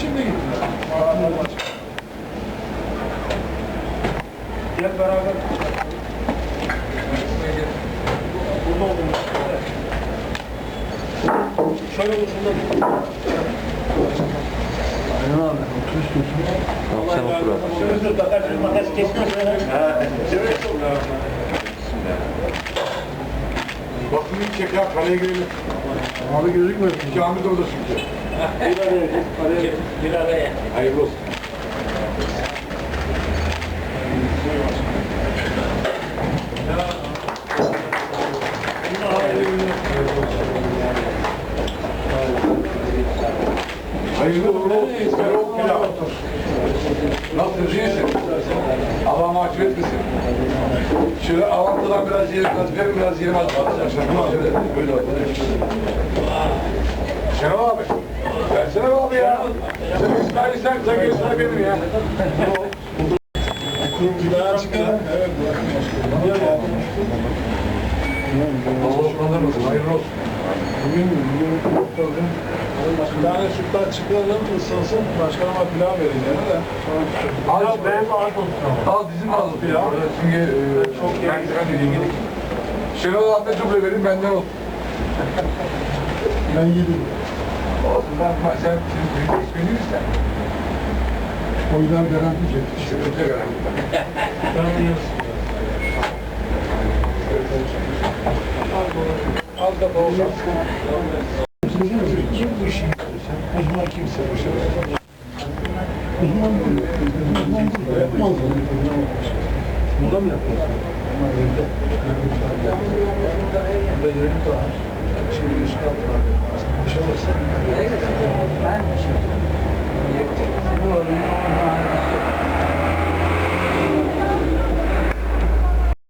Şimdi gittiler. Gel beraber. Burada olduğumuz. Şöyle oluşumda. Aynen abi, otobüs diyorsun. Tamam sen otur abi. Sözü tutar, makas kesmez. Ha, sözü tutar. Bismillahirrahmanirrahim. Bakın ilk çek ya kaleye girelim. Abi gözükmüyor. İki Ahmet orada çünkü. Bir araya. Hayırlı olsun. Hayırlı uğurlu. Erol Pilav. Nasılsın? İyisin. Allah mahcup etmesin. Şöyle avantadan biraz yiyelim, biraz verin biraz arkadaşlar. Şöyle, böyle Şenol abi. Versene abi ya. Sen İsmail'i sen, sen göster benim ya. Allah osmanlar olsun, hayırlı olsun. Bir tane sütler çıkaralım, ısınsın. Başkanıma pilav yani de. Al benim Al dizim al ya. Çünkü e, çok ben ben de yedim. Şenol abi duble verin benden ol. Ben yedim. Olsun ben ben sen büyük sen. Oylar garanti çekti. İşte öte gören. Az da olsa. Kim bu işi yapıyorsa, uzman kimse bu şey yapmaz. Burada mı yapıyorsun? Burada yerim de var. Şimdi üstü atlar. Bir şey olursa. Ben de şey yapıyorum. Bu arada